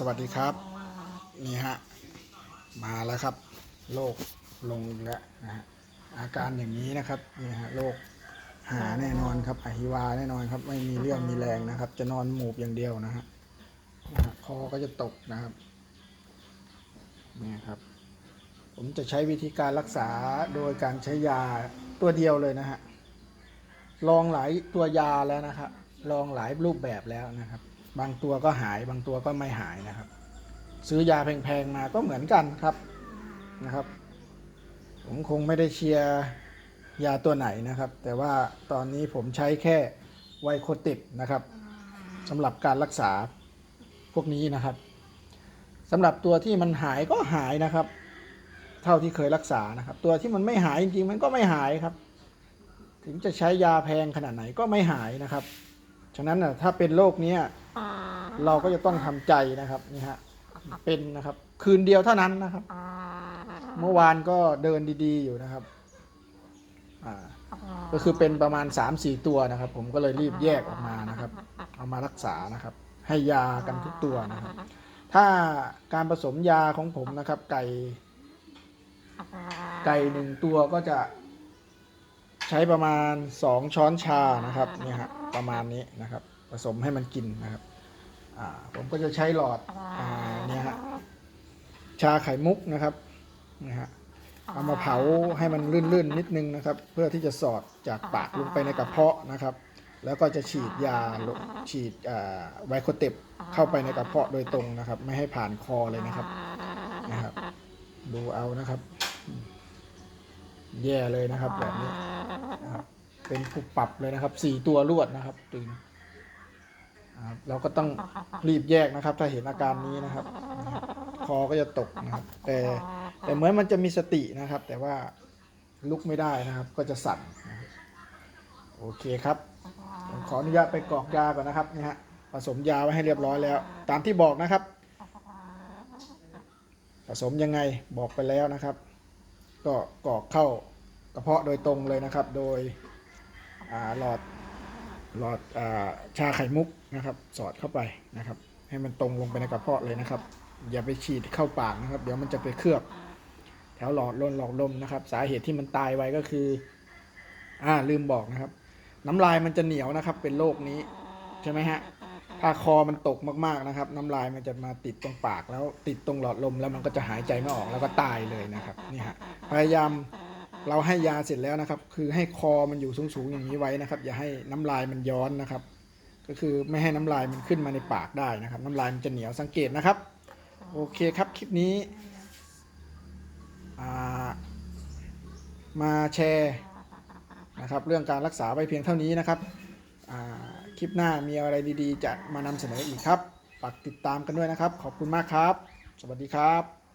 สวัสดีครับ นี่ฮะ มาแล้วครับโรคลงแล้วนะฮะอาการอย่างนี้นะครับนี่ฮะโรคหาแน่นอนครับอหิวาแน่นอนครับ ไม่มีเรื่องมีแรงนะครับ จะนอนหมูบอย่างเดียวนะฮะนะฮะคอก็จะตกนะครับนี่ครับ ผมจะใช้วิธีการรักษาโดยการใช้ยาตัวเดียวเลยนะฮะลองหลายตัวยาแล้วนะครับลองหลายรูปแบบแล้วนะครับ บางตัวก็หายบางตัวก็ไม่หายนะครับ ซื้อยาแพงๆมาก็เหมือนกันครับนะครับ ผมคงไม่ได้เชียร์ยาตัวไหนนะครับ แต่ว่าตอนนี้ผมใช้แค่ไวโคติดนะครับสำหรับการรักษาพวกนี้นะครับสำหรับตัวที่มันหายก็หายนะครับ เท่าที่เคยรักษานะครับ ตัวที่มันไม่หายจริงๆมันก็ไม่หายครับ ถึงจะใช้ยาแพงขนาดไหนก็ไม่หายนะครับฉะนั้นนะถ้าเป็นโรคเนี้ย เราก็จะต้องทำใจนะครับนี่ฮะเป็นนะครับ คืนเดียวเท่านั้นนะครับ เมื่อวานก็เดินดีๆอยู่นะครับอ่าก็คือเป็นประมาณ 3-4 ตัวนะครับ ผมก็เลยรีบแยกออกมานะครับ เอามารักษานะครับ ให้ยากันทุกตัวนะครับ ถ้าการผสมยาของผมนะครับ ไก่ ไก่หนึ่งตัวก็จะใช้ประมาณ 2 ช้อนชานะครับเนี่ยฮะประมาณนี้นะครับ ผสมให้มันกินนะครับอ่า ผมก็จะใช้หลอดอ่าเนี่ยฮะชาไข่มุกนะครับนะฮะเอามาเผาให้มันลื่นๆนิดนึงนะครับ เพื่อที่จะสอดจากปากลงไปในกระเพาะนะครับ แล้วก็จะฉีดยาลงฉีดอ่าไวโคเตปเข้าไปในกระเพาะโดยตรงนะครับ ไม่ให้ผ่านคอเลยนะครับนะครับ ดูเอานะครับ แย่เลยนะครับแบบนี้นะครับเป็นปุบปรับเลยนะครับสี่ตัวรวดนะครับตื่น นะครับเราก็ต้องรีบแยกนะครับ ถ้าเห็นอาการนี้นะครับนะครับ คอก็จะตกนะครับ แต่แต่เหมือนมันจะมีสตินะครับ แต่ว่าลุกไม่ได้นะครับ ก็จะสั่นนะครับโอเคครับผมขออนุญาตไปกรอกยาก่อนนะครับนี่ฮะผสมยาไว้ให้เรียบร้อยแล้ว ตามที่บอกนะครับ ผสมยังไงบอกไปแล้วนะครับ ก็กรอกเข้ากระเพาะโดยตรงเลยนะครับ โดยอาหลอด หลอดอชาไข่มุกนะครับ สอดเข้าไปนะครับ ให้มันตรงลงไปในกระเพาะเลยนะครับ อย่าไปฉีดเข้าปากนะครับ เดี๋ยวมันจะไปเคลือบ แถวหลอดลมหลอดลมนะครับ สาเหตุที่มันตายไว้ก็คืออ่าลืมบอกนะครับ น้ำลายมันจะเหนียวนะครับ เป็นโรคนี้ใช่ไหมฮะถ้าคอมันตกมากๆนะครับ น้ำลายมันจะมาติดตรงปากแล้วติดตรงหลอดลมแล้วมันก็จะหายใจไม่ออกแล้วก็ตายเลยนะครับนี่ฮะพยายาม เราให้ยาเสร็จแล้วนะครับ คือให้คอมันอยู่สูงๆอย่างนี้ไว้นะครับ อย่าให้น้ำลายมันย้อนนะครับ ก็คือไม่ให้น้ำลายมันขึ้นมาในปากได้นะครับ น้ำลายมันจะเหนียวสังเกตนะครับ โอเคครับคลิปนี้มาแชร์นะครับ เรื่องการรักษาไว้เพียงเท่านี้นะครับคลิปหน้ามีอะไรดีๆ จะมานำเสนออีกครับฝากติดตามกันด้วยนะครับ ขอบคุณมากครับ สวัสดีครับ